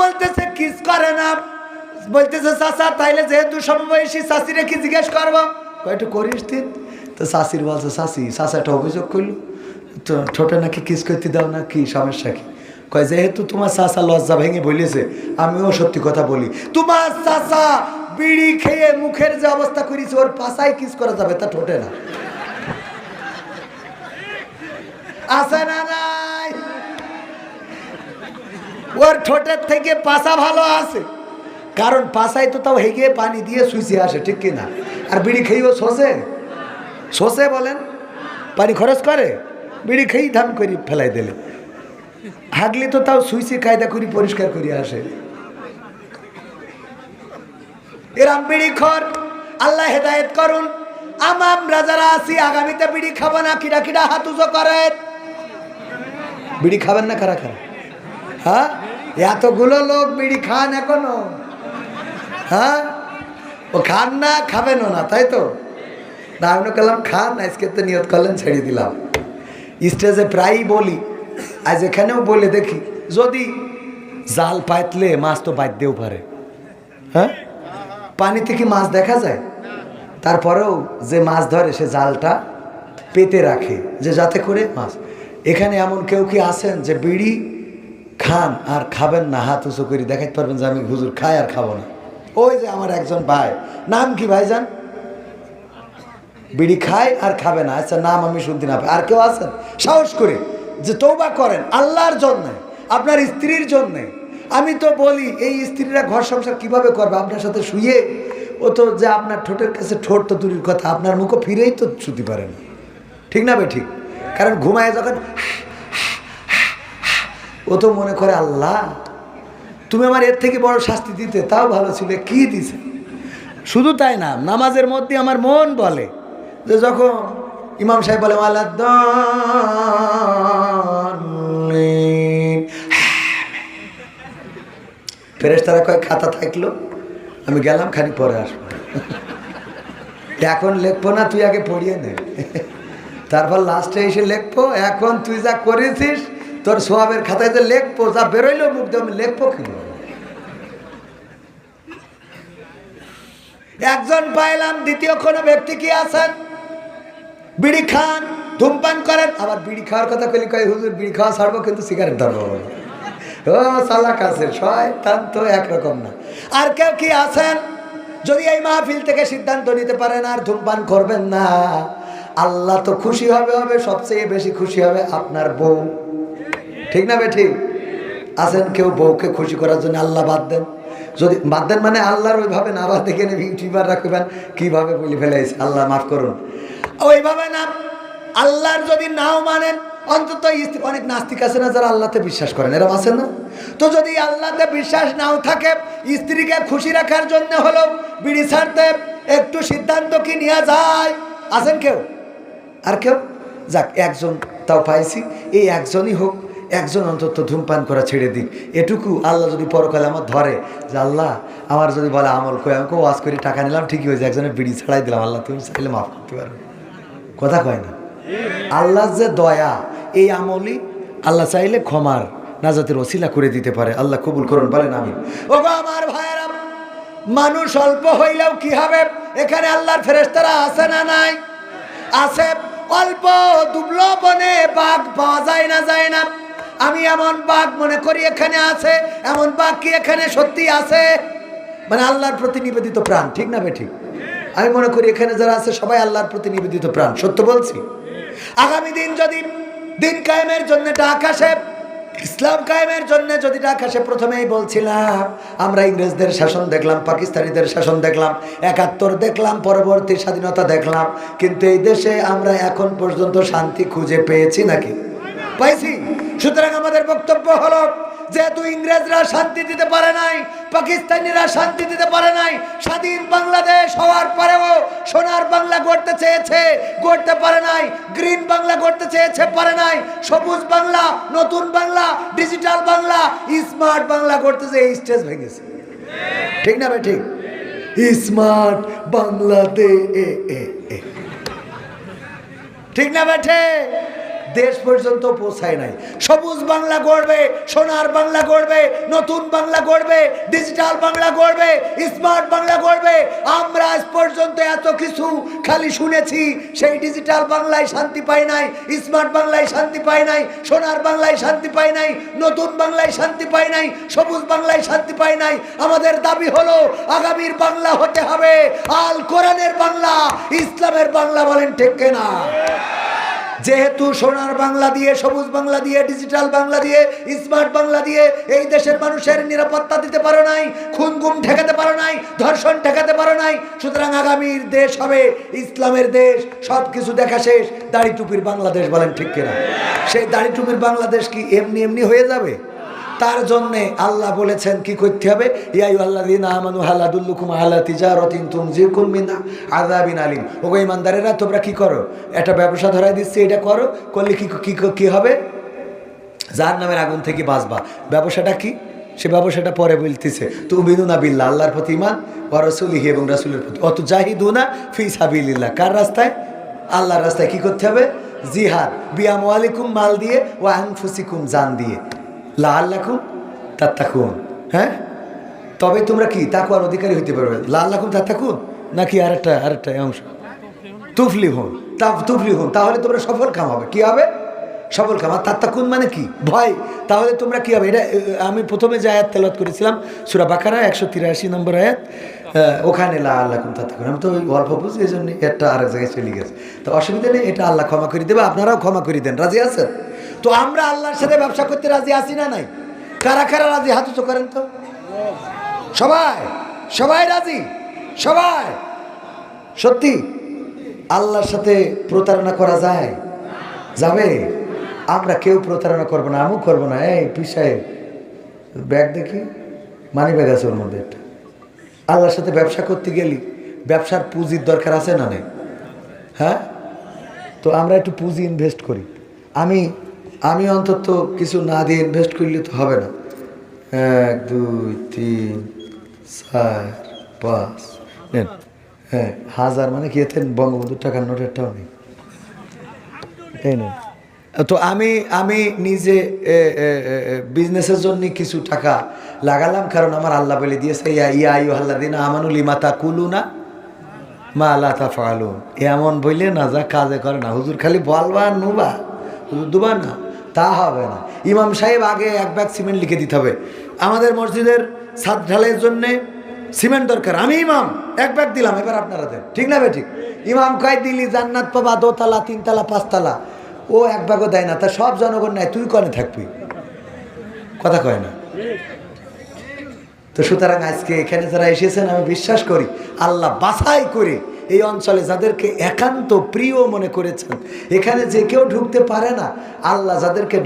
বলতেছে, কিস করে না। বলতেছে, চাচা, তাইলে যেহেতু সমবয়সী চাষিরে কি জিজ্ঞেস করব? কয়টা করিস তুই তো শাশির বলছে, চাচা একটা অভিযোগ করল। তো ঠোঁটে নাকি কিস করতে দাও না, কি সমস্যা কি? কয়, যেহেতু তোমার চাচা লজ্জা ভেঙে বলেছে, আমিও সত্যি কথা বলি। তোমার চাচা বিড়ি খেয়ে মুখের যে অবস্থা করেছে, ওর পাশায় কিস করা যাবে তা ঠোঁটে না। আছে না নাই ওর ঠোঁটের থেকে পাশা ভালো আছে। কারণ পাশায় তো তাও হেগে পানি দিয়ে সুইচে আসে, ঠিক কিনা? আর বিড়ি খেয়েও শোষে? শোষে বলেন? পানি খরচ করে? বিড়ি খেয়েই ধাম করি ফেলাই দিলে। হাগলি তো তাও সুইচে কায়দা করি, পরিষ্কার করি আসে। এরাম বিড়ি খর, আল্লাহ হেদায়েত করুন। আমরা যারা আছি, আগামীতে বিড়ি খাব না কিরা কিরা হাত উজো করেন বিড়ি খাবেন না কারা খারা হ্যাঁ? এতগুলো লোক বিড়ি খান এখনও? হ্যাঁ? ও খান না, খাবেনও না, তাই তো? না, আমি করলাম খান, আজকে তো নিয়ত করলেন, ছেড়ে দিলাম। স্টেজে প্রায়ই বলি, আজ এখানেও বলে দেখি, যদি জাল পাতলে মাছ তো বাঁধতেও পারে। হ্যাঁ? পানিতে কি মাছ দেখা যায়? তারপরেও যে মাছ ধরে, সে জালটা পেতে রাখে, যে যাতে করে মাছ। এখানে এমন কেউ কি আছেন যে বিড়ি খান আর খাবেন না, হাত উঁচু করে দেখাতে পারবেন যে আমি হুজুর খাই আর খাব না। ওই যে আমার একজন ভাই, নাম কি ভাই যান বিড়ি খায় আর খাবে না। আচ্ছা নাম আমি শুনতে না পাই। আর কেউ আছেন? সাহস করে যে তৌবা করেন, আল্লাহর জন্যে, আপনার স্ত্রীর জন্যে। আমি তো বলি, এই স্ত্রীরা ঘর সংসার কীভাবে করবে? আপনার সাথে শুয়ে, ও তো যে আপনার ঠোঁটের কাছে ঠোঁট তো দূরের কথা, আপনার মুখও ফিরেই তো শুতে পারে না। ঠিক না বে ঠিক? কারণ ঘুমায় যখন ও তো মনে করে, আল্লাহ, তুমি আমার এর থেকে বড় শাস্তি দিতে, তাও ভালো ছিল, কি দিছে? শুধু তাই না, নামাজের মধ্যে আমার মন বলে যে যখন ইমাম সাহেব বলে ফেরেস তারা কয়েক খাতা থাকল, আমি গেলাম খানি পরে আসব। এখন লিখব না, তুই আগে পড়িয়ে নে। তারপর লাস্টে এসে লিখব, এখন তুই যা করেছিস তোর সোয়াবের খাতায় যে লিখব যা বেরোইলো মুখ দিয়ে, আমি লিখব কি? একজন পাইলাম, দ্বিতীয় কোনো ব্যক্তি কি আছেন? বিড়ি খান, ধূমপান করেন, আবার বিড়ি খাওয়ার কথা কইলে, কয়, হুজুর, বিড়ি খাওয়া ছাড়বো, কিন্তু সিগারেট ধরবো। ও চালাক আছে শয়তান তো একরকম না। আর কেউ কি আছেন? যদি এই মাহফিল থেকে সিদ্ধান্ত নিতে পারেন, আর ধূমপান করবেন না। আল্লাহ তো খুশি হবে হবে, সবচেয়ে বেশি খুশি হবে আপনার বউ। ঠিক না বে ঠিক আছেন কেউ বউকে খুশি করার জন্য আল্লাহ বাদ দেন। যদি বাদ দেন মানে আল্লাহর ওইভাবে না বাদ দেখে ইউটিউবার রাখবেন, কীভাবে বলে ফেলেছে আল্লাহ মাফ করুন। ওইভাবে না, আল্লাহর যদি নাও মানেন, অন্তত অনেক নাস্তিক আছে না যারা আল্লাহতে বিশ্বাস করেন এরকম আছে না? তো যদি আল্লাহতে বিশ্বাস নাও থাকে, স্ত্রীকে খুশি রাখার জন্য হলো বিড়ি ছাড়তে একটু সিদ্ধান্ত কি নেওয়া যায়? আছেন কেউ? আর কেউ? যাক, একজন তাও পাইছি, এই একজনই হোক। একজন অন্তত ধূমপান করা ছেড়ে দিক। এটুকু আল্লাহ যদি পরকালে আমার ধরে, যে আল্লাহ, আমার যদি বলে আমল করে আমাকে ওয়াজ করে, টাকা নিলাম, ঠিকই হয়েছে, একজনের বিড়ি ছাড়াই দিলাম, আল্লাহ তুমি চাইলে মাফ করতে পারো। কথা কয় না? আল্লাহ যে দয়া, এই আমলই আল্লাহ চাইলে ক্ষমার নাজাতের ওসিলা করে দিতে পারে। আল্লাহ কবুল করুন, বলেন আমি ও আমার ভাইয়েরা, মানুষ অল্প হইলেও কি হবে? এখানে আল্লাহর ফেরেস্তারা আছে না নাই? আছে, অল্প দুবলো বনে বাঘ পাওয়া যায় না যায় না। আমি এমন বাঘ মনে করি এখানে আছে, এমন বাঘ কি এখানে সত্যি আছে? মানে আল্লাহর প্রতি নিবেদিত প্রাণ, ঠিক না বে ঠিক আমি মনে করি এখানে যারা আছে, সবাই আল্লাহর প্রতি নিবেদিত প্রাণ, সত্য বলছি? আগামী দিন যদি দিন কায়েমের জন্য ডাক আসে ইসলাম কায়েমের জন্য যদি আসে প্রথমেই বলছিলাম, আমরা ইংরেজদের শাসন দেখলাম, পাকিস্তানিদের শাসন দেখলাম, একাত্তর দেখলাম, পরবর্তী স্বাধীনতা দেখলাম, কিন্তু এই দেশে আমরা এখন পর্যন্ত শান্তি খুঁজে পেয়েছি নাকি? পাইছি? সুতরাং আমাদের বক্তব্য হলো, যেহেতু ইংরেজরা শান্তি দিতে পারে নাই, পাকিস্তানিরা শান্তি দিতে পারে নাই, স্বাধীন বাংলাদেশ হওয়ার পরেও সোনার বাংলা গড়তে চেয়েছে, গড়তে পারে নাই, গ্রিন বাংলা গড়তে চেয়েছে, পারে নাই, সবুজ বাংলা, নতুন বাংলা, ডিজিটাল বাংলা, স্মার্ট বাংলা গড়তে চেয়ে স্টেজ ভেঙেছে। ঠিক না ভাই, ঠিক? স্মার্ট বাংলাতে ঠিক না বেঠে দেশ পর্যন্ত পৌঁছায় নাই। সবুজ বাংলা গড়বে, সোনার বাংলা গড়বে, নতুন বাংলা গড়বে, ডিজিটাল বাংলা গড়বে, স্মার্ট বাংলা গড়বে। আমরা আজ পর্যন্ত এত কিছু খালি শুনেছি, সেই ডিজিটাল বাংলায় শান্তি পাই নাই, স্মার্ট বাংলায় শান্তি পাই নাই, সোনার বাংলায় শান্তি পাই নাই, নতুন বাংলায় শান্তি পাই নাই, সবুজ বাংলায় শান্তি পাই নাই। আমাদের দাবি হলো, আগামীর বাংলা হতে হবে। আল কোরআনের বাংলা, ইসলামের বাংলা বলেন ঠিক না যেহেতু সোনার বাংলা দিয়ে, সবুজ বাংলা দিয়ে, ডিজিটাল বাংলা দিয়ে, স্মার্ট বাংলা দিয়ে এই দেশের মানুষের নিরাপত্তা দিতে পারো নাই, খুন গুম ঠেকাতে পারো নাই, ধর্ষণ ঠেকাতে পারো নাই, সুতরাং আগামীর দেশ হবে ইসলামের দেশ সব কিছু দেখা শেষ। দাড়ি টুপির বাংলাদেশ বলেন ঠিক কিনা? সেই দাড়ি টুপির বাংলাদেশ কি এমনি এমনি হয়ে যাবে? তার জন্যে আল্লাহ বলেছেন, কি করতে হবে? ইয়াই আল্লাহ দিন আমানু হালাদুল্লুকুম আল্লাহ তিজারতিন তুম জিকুম মিনা আলিম। ওগো ইমানদারেরা তোমরা কি করো? একটা ব্যবসা ধরাই দিচ্ছি, এটা করো, করলে কি কি হবে? যার নামের আগুন থেকে বাঁচবা। ব্যবসাটা কি? সে ব্যবসাটা পরে বলতেছে তুমি না বিল্লা আল্লাহর প্রতি ইমান ও রসুলিহি এবং রাসুলের প্রতি। অত জাহিদুনা ফি সাবিলিল্লাহ। কার রাস্তায়? আল্লাহর রাস্তায় কি করতে হবে? জিহাদ। বিয়াম আলিকুম মাল দিয়ে ও আনফুসিকুম জান দিয়ে। লা আল্লাকুম তাত্তাকুন হ্যাঁ? তবে তোমরা কি তাকুয়ার অধিকারী হইতে পারবে? লা আল্লাকুম তাত্তাকুন নাকি আরেকটা আরেকটা অংশ? তুফলি হন তা, তুফলি হন তাহলে তোমরা সফল কাম হবে। কি হবে? সফল কাম। আর তাত্তাকুন মানে কি? ভয়। তাহলে তোমরা কি হবে? এটা আমি প্রথমে যে আয়াত তেলত করেছিলাম, সুরা বাকারা, একশো তিরাশি নম্বর আয়াত ওখানে লা আল্লাহ কুম তাত্তাকুন আমি তো ওই অল্প বুঝি, এই জন্য একটা আরেক জায়গায় চলে গেছে। তো অসুবিধা নেই, এটা আল্লাহ ক্ষমা করে দেবে। আপনারাও ক্ষমা করে দেন। রাজি আছেন? তো আমরা আল্লাহর সাথে ব্যবসা করতে রাজি আছি না নাই? কারা কারা রাজি? হাত উঁচু করেন তো। সবাই সবাই রাজি? সবাই। সত্যি, আল্লাহর সাথে প্রতারণা করা যায়? যাবে? আমরা কেউ প্রতারণা করব না, আমিও করব না। এই পিসায় ব্যাগ দেখি? মানি ব্যাগ আছে ওর মধ্যে একটা। আল্লাহর সাথে ব্যবসা করতে গেলি, ব্যবসার পুঁজির দরকার আছে না নেই? হ্যাঁ? তো আমরা একটু পুঁজি ইনভেস্ট করি। আমি আমি অন্তত কিছু না দিয়ে ইনভেস্ট করলে তো হবে না। এক, দুই, তিন, চার, পাঁচ হ্যাঁ হাজার মানে কি এতে বঙ্গবন্ধুর টাকার নোটেরটাও নেই। এই নেন। তো আমি আমি নিজে বিজনেসের জন্য কিছু টাকা লাগালাম, কারণ আমার আল্লাহ বলে দিয়েছে, ইয়া ইয়া ইউ আল্লাহ দিন আমানুল ইমাতা কুলু না মা আল্লাহ তা ফালুন এমন বললে না যা কাজে করে না। হুজুর খালি বলবা নুবা। হুজুর দুবা না। তা হবে না। ইমাম সাহেব আগে এক ব্যাগ সিমেন্ট লিখে দিতে হবে। আমাদের মসজিদের ছাদ ঢালাইয়ের জন্যে সিমেন্ট দরকার। আমি ইমাম, এক ব্যাগ দিলাম, এবার আপনারা দেন। ঠিক না ঠিক? ইমাম কয় দিলি জান্নাত পাবা, দোতলা, তিনতলা, পাঁচতলা। ও এক ব্যাগও দেয় না, তা সব জনগণ নেয়, তুই কনে থাকবি? কথা কয় না। তো সুতরাং আজকে এখানে যারা এসেছেন, আমি বিশ্বাস করি, আল্লাহ বাছাই করে এই অঞ্চলে যাদেরকে একান্ত প্রিয় মনে করেছেন, এখানে যে কেউ ঢুকতে পারে না, আল্লাহ যাদেরকে